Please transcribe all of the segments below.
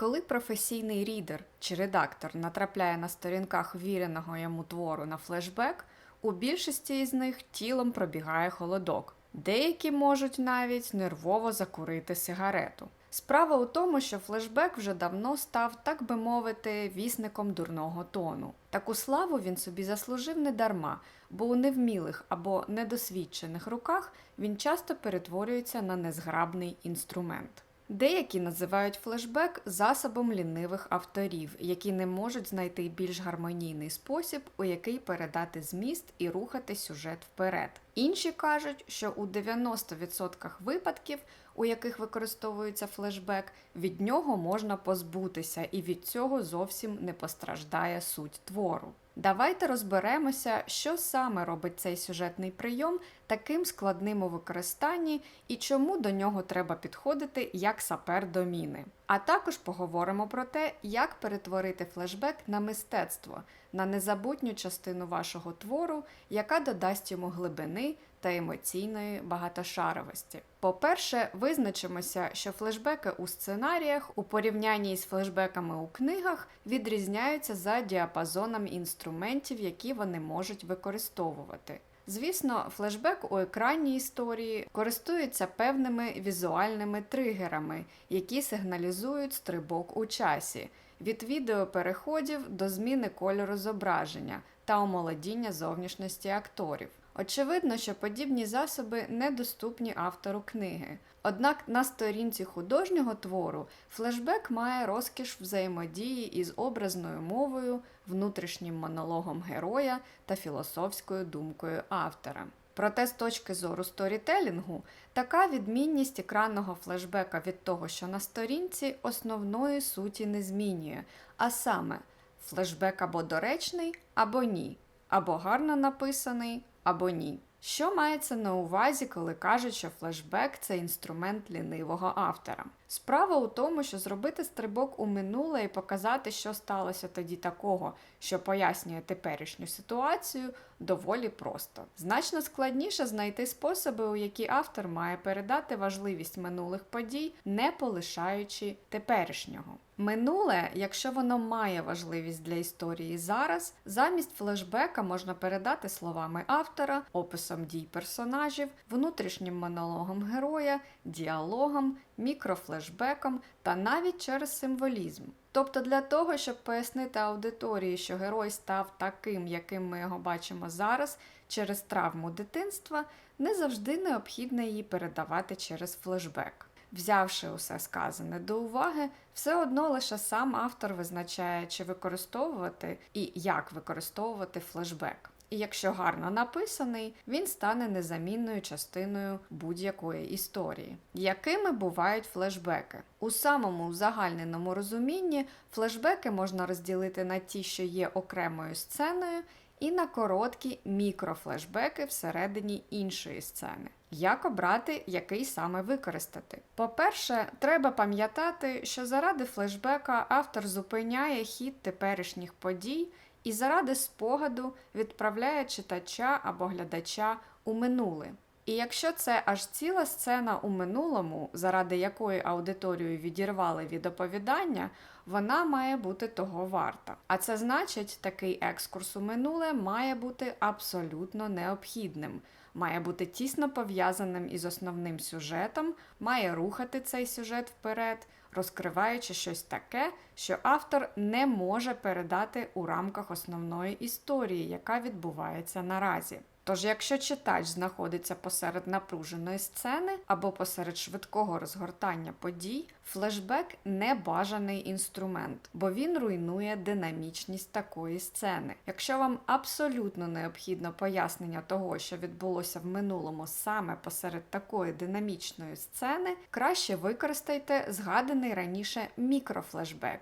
Коли професійний рідер чи редактор натрапляє на сторінках віреного йому твору на флешбек, у більшості із них тілом пробігає холодок. Деякі можуть навіть нервово закурити сигарету. Справа у тому, що флешбек вже давно став, так би мовити, вісником дурного тону. Таку славу він собі заслужив не дарма, бо у невмілих або недосвідчених руках він часто перетворюється на незграбний інструмент. Деякі називають флешбек засобом лінивих авторів, які не можуть знайти більш гармонійний спосіб, у який передати зміст і рухати сюжет вперед. Інші кажуть, що у 90% випадків, у яких використовується флешбек, від нього можна позбутися, і від цього зовсім не постраждає суть твору. Давайте розберемося, що саме робить цей сюжетний прийом таким складним у використанні і чому до нього треба підходити як сапер до міни. А також поговоримо про те, як перетворити флешбек на мистецтво, на незабутню частину вашого твору, яка додасть йому глибини та емоційної багатошаровості. По-перше, визначимося, що флешбеки у сценаріях у порівнянні з флешбеками у книгах відрізняються за діапазоном інструментів, які вони можуть використовувати. Звісно, флешбек у екранній історії користується певними візуальними тригерами, які сигналізують стрибок у часі, від відеопереходів до зміни кольору зображення та омолодіння зовнішності акторів. Очевидно, що подібні засоби недоступні автору книги. Однак на сторінці художнього твору флешбек має розкіш взаємодії із образною мовою, внутрішнім монологом героя та філософською думкою автора. Проте з точки зору сторітелінгу, така відмінність екранного флешбека від того, що на сторінці, основної суті не змінює, а саме флешбек або доречний, або ні, або гарно написаний, або ні. Що мається на увазі, коли кажуть, що флешбек це інструмент лінивого автора? Справа у тому, що зробити стрибок у минуле і показати, що сталося тоді такого, що пояснює теперішню ситуацію, доволі просто. Значно складніше знайти способи, у які автор має передати важливість минулих подій, не полишаючи теперішнього. Минуле, якщо воно має важливість для історії зараз, замість флешбека можна передати словами автора, описом дій персонажів, внутрішнім монологом героя, діалогом, мікрофлешбеком та навіть через символізм. Тобто для того, щоб пояснити аудиторії, що герой став таким, яким ми його бачимо зараз, через травму дитинства, не завжди необхідно її передавати через флешбек. Взявши усе сказане до уваги, все одно лише сам автор визначає, чи використовувати і як використовувати флешбек. І якщо гарно написаний, він стане незамінною частиною будь-якої історії. Якими бувають флешбеки? У самому узагальненому розумінні флешбеки можна розділити на ті, що є окремою сценою, і на короткі мікрофлешбеки всередині іншої сцени. Як обрати, який саме використати? По-перше, треба пам'ятати, що заради флешбека автор зупиняє хід теперішніх подій і заради спогаду відправляє читача або глядача у минуле. І якщо це аж ціла сцена у минулому, заради якої аудиторію відірвали від оповідання, вона має бути того варта. А це значить, такий екскурс у минуле має бути абсолютно необхідним, має бути тісно пов'язаним із основним сюжетом, має рухати цей сюжет вперед, розкриваючи щось таке, що автор не може передати у рамках основної історії, яка відбувається наразі. Тож, якщо читач знаходиться посеред напруженої сцени або посеред швидкого розгортання подій, флешбек не бажаний інструмент, бо він руйнує динамічність такої сцени. Якщо вам абсолютно необхідно пояснення того, що відбулося в минулому саме посеред такої динамічної сцени, краще використайте згаданий раніше мікрофлешбек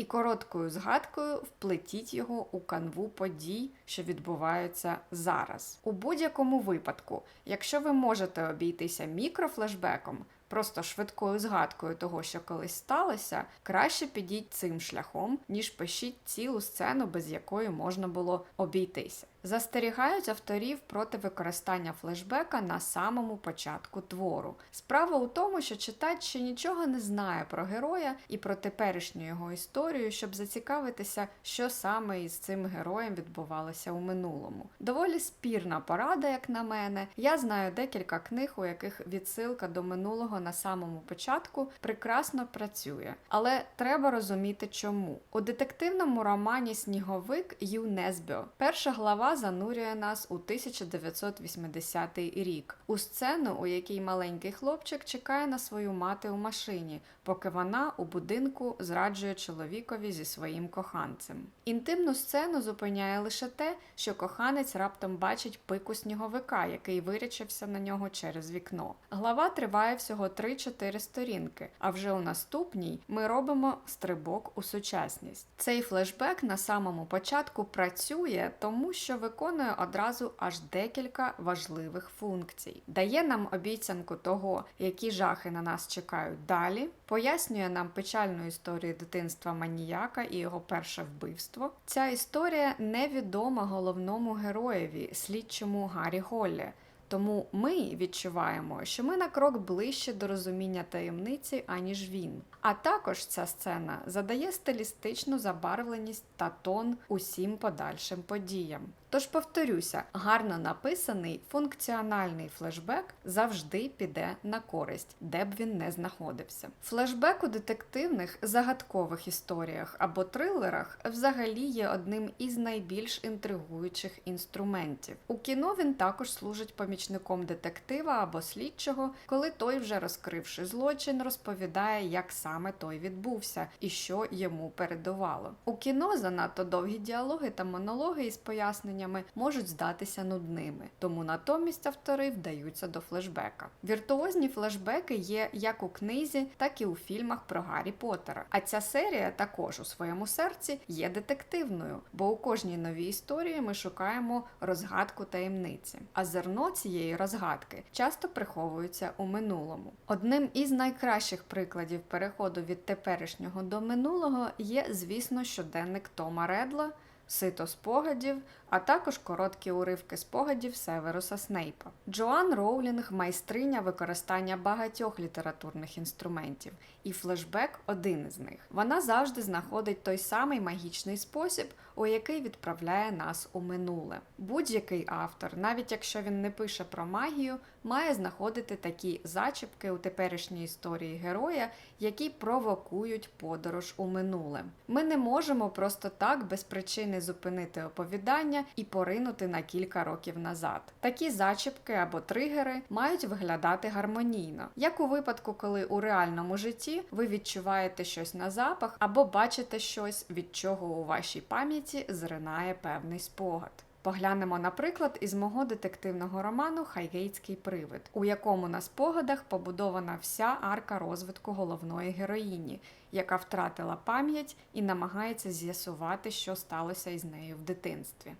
і короткою згадкою вплетіть його у канву подій, що відбуваються зараз. У будь-якому випадку, якщо ви можете обійтися мікрофлешбеком, просто швидкою згадкою того, що колись сталося, краще підіть цим шляхом, ніж пишіть цілу сцену, без якої можна було обійтися. Застерігають авторів проти використання флешбека на самому початку твору. Справа у тому, що читач ще нічого не знає про героя і про теперішню його історію, щоб зацікавитися, що саме із цим героєм відбувалося у минулому. Доволі спірна порада, як на мене. Я знаю декілька книг, у яких відсилка до минулого на самому початку прекрасно працює, але треба розуміти, чому у детективному романі Сніговик Ю Несбьо перша глава занурює нас у 1980 рік, у сцену, у якій маленький хлопчик чекає на свою мати у машині, поки вона у будинку зраджує чоловікові зі своїм коханцем. Інтимну сцену зупиняє лише те, що коханець раптом бачить пику сніговика, який вирячився на нього через вікно. Глава триває всього 3-4 сторінки, а вже у наступній ми робимо стрибок у сучасність. Цей флешбек на самому початку працює, тому що виконує одразу аж декілька важливих функцій. Дає нам обіцянку того, які жахи на нас чекають далі, пояснює нам печальну історію дитинства маніяка і його перше вбивство. Ця історія невідома головному героєві, слідчому Гаррі Голлі. Тому ми відчуваємо, що ми на крок ближче до розуміння таємниці, аніж він. А також ця сцена задає стилістичну забарвленість та тон усім подальшим подіям. Тож повторюся, гарно написаний функціональний флешбек завжди піде на користь, де б він не знаходився. Флешбек у детективних загадкових історіях або трилерах взагалі є одним із найбільш інтригуючих інструментів. У кіно він також служить помічником детектива або слідчого, коли той, вже розкривши злочин, розповідає, як саме той відбувся і що йому передувало. У кіно занадто довгі діалоги та монологи із поясненням можуть здатися нудними, тому натомість автори вдаються до флешбека. Віртуозні флешбеки є як у книзі, так і у фільмах про Гаррі Поттера. А ця серія також у своєму серці є детективною, бо у кожній новій історії ми шукаємо розгадку таємниці. А зерно цієї розгадки часто приховується у минулому. Одним із найкращих прикладів переходу від теперішнього до минулого є, звісно, щоденник Тома Редла. Сито спогадів, а також короткі уривки спогадів Северуса Снейпа. Джоан Роулінг майстриня використання багатьох літературних інструментів, і флешбек один із них. Вона завжди знаходить той самий магічний спосіб, у який відправляє нас у минуле. Будь-який автор, навіть якщо він не пише про магію, має знаходити такі зачіпки у теперішній історії героя, які провокують подорож у минуле. Ми не можемо просто так без причини зупинити оповідання і поринути на кілька років назад. Такі зачіпки або тригери мають виглядати гармонійно, як у випадку, коли у реальному житті ви відчуваєте щось на запах або бачите щось, від чого у вашій пам'яті зринає певний спогад. Поглянемо, наприклад, із мого детективного роману Хайгейтський привид, у якому на спогадах побудована вся арка розвитку головної героїні, яка втратила пам'ять і намагається з'ясувати, що сталося із нею в дитинстві.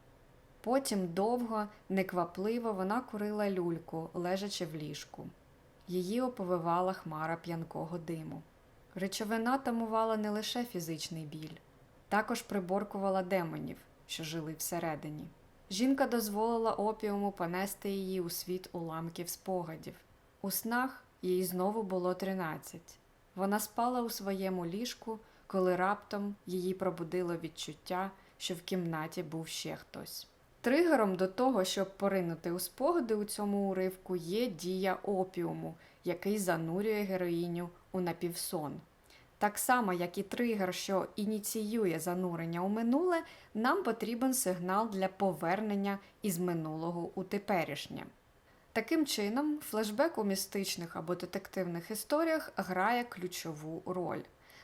Потім довго, неквапливо вона курила люльку, лежачи в ліжку. Її оповивала хмара п'янкого диму. Речовина тамувала не лише фізичний біль, також приборкувала демонів, що жили всередині. Жінка дозволила опіуму понести її у світ уламків спогадів. У снах їй знову було тринадцять. Вона спала у своєму ліжку, коли раптом її пробудило відчуття, що в кімнаті був ще хтось. Тригером до того, щоб поринути у спогади у цьому уривку, є дія опіуму, який занурює героїню у напівсон. Так само, як і тригер, що ініціює занурення у минуле, нам потрібен сигнал для повернення із минулого у теперішнє. Таким чином, флешбек у містичних або детективних історіях грає ключову роль,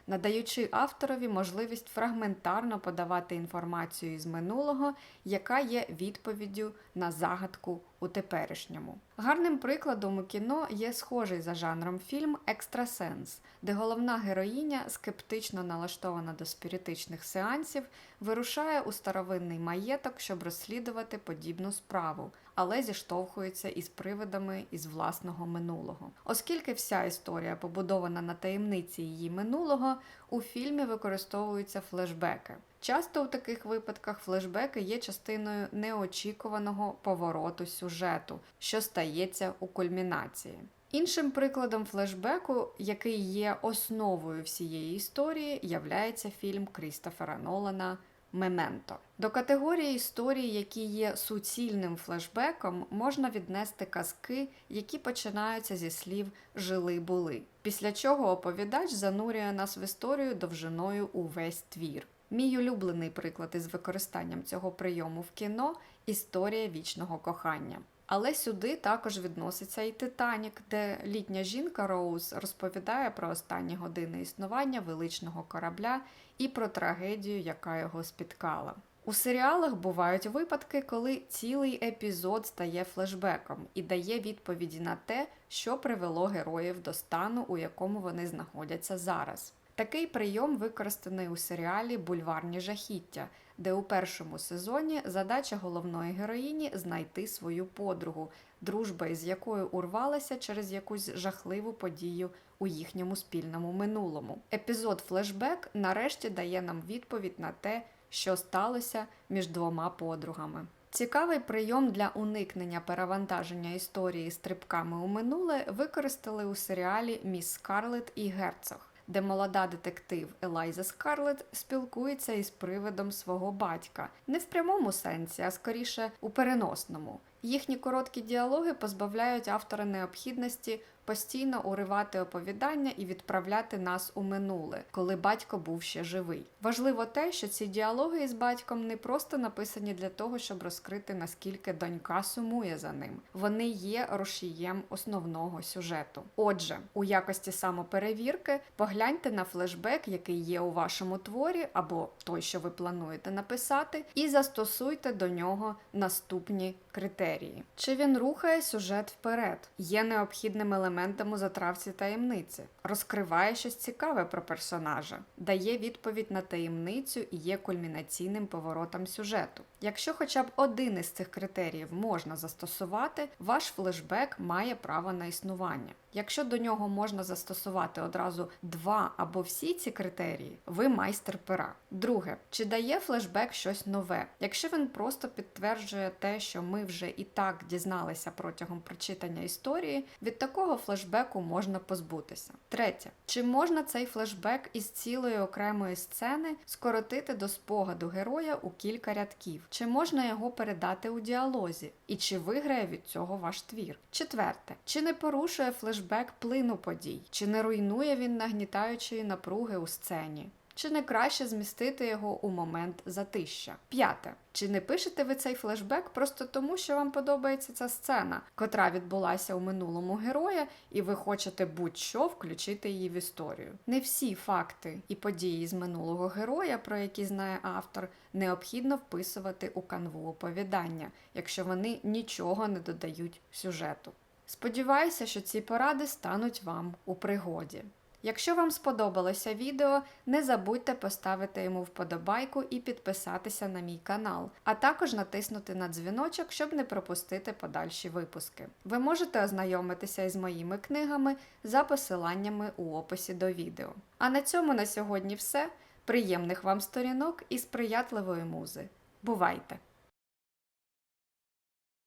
надаючи авторові можливість фрагментарно подавати інформацію із минулого, яка є відповіддю на загадку у теперішньому. Гарним прикладом у кіно є схожий за жанром фільм Екстрасенс, де головна героїня, скептично налаштована до спіритичних сеансів, вирушає у старовинний маєток, щоб розслідувати подібну справу, але зіштовхується із привидами із власного минулого. Оскільки вся історія побудована на таємниці її минулого, у фільмі використовуються флешбеки. Часто у таких випадках флешбеки є частиною неочікуваного повороту сюжету, що стається у кульмінації. Іншим прикладом флешбеку, який є основою всієї історії, являється фільм Крістофера Нолана Мементо. До категорії історій, які є суцільним флешбеком, можна віднести казки, які починаються зі слів жили були. Після чого оповідач занурює нас в історію довжиною увесь твір. Мій улюблений приклад із використанням цього прийому в кіно історія вічного кохання. Але сюди також відноситься і Титанік, де літня жінка Роуз розповідає про останні години існування величного корабля і про трагедію, яка його спіткала. У серіалах бувають випадки, коли цілий епізод стає флешбеком і дає відповіді на те, що привело героїв до стану, у якому вони знаходяться зараз. Такий прийом використаний у серіалі Бульварні жахіття, де у першому сезоні задача головної героїні знайти свою подругу, дружба із якою урвалася через якусь жахливу подію у їхньому спільному минулому. Епізод флешбек нарешті дає нам відповідь на те, що сталося між двома подругами. Цікавий прийом для уникнення перевантаження історії стрибками у минуле використали у серіалі Міс Скарлетт і Герцог де молода детектив Елайза Скарлетт спілкується із привидом свого батька, не в прямому сенсі, а скоріше у переносному. Їхні короткі діалоги позбавляють автора необхідності постійно уривати оповідання і відправляти нас у минуле, коли батько був ще живий. Важливо те, що ці діалоги із батьком не просто написані для того, щоб розкрити наскільки донька сумує за ним. Вони є рушієм основного сюжету. Отже, у якості самоперевірки погляньте на флешбек, який є у вашому творі, або той, що ви плануєте написати, і застосуйте до нього наступні критерії. Чи він рухає сюжет вперед? Є необхідним елементом у затравці таємниці, розкриває щось цікаве про персонажа, дає відповідь на таємницю і є кульмінаційним поворотом сюжету. Якщо хоча б один із цих критеріїв можна застосувати, ваш флешбек має право на існування. Якщо до нього можна застосувати одразу два або всі ці критерії, ви майстер пера. Друге, чи дає флешбек щось нове? Якщо він просто підтверджує те, що ми вже і так дізналися протягом прочитання історії, від такого флешбеку можна позбутися. Третє, чи можна цей флешбек із цілої окремої сцени скоротити до спогаду героя у кілька рядків? Чи можна його передати у діалозі? І чи виграє від цього ваш твір? Четверте, чи не порушує флешбек плину подій? Чи не руйнує він нагнітаючої напруги у сцені? Чи не краще змістити його у момент затища? П'яте. Чи не пишете ви цей флешбек просто тому, що вам подобається ця сцена, котра відбулася у минулому героя, і ви хочете будь-що включити її в історію? Не всі факти і події з минулого героя, про які знає автор, необхідно вписувати у канву оповідання, якщо вони нічого не додають сюжету. Сподіваюся, що ці поради стануть вам у пригоді. Якщо вам сподобалося відео, не забудьте поставити йому вподобайку і підписатися на мій канал, а також натиснути на дзвіночок, щоб не пропустити подальші випуски. Ви можете ознайомитися із моїми книгами за посиланнями у описі до відео. А на цьому на сьогодні все. Приємних вам сторінок і сприятливої музи. Бувайте!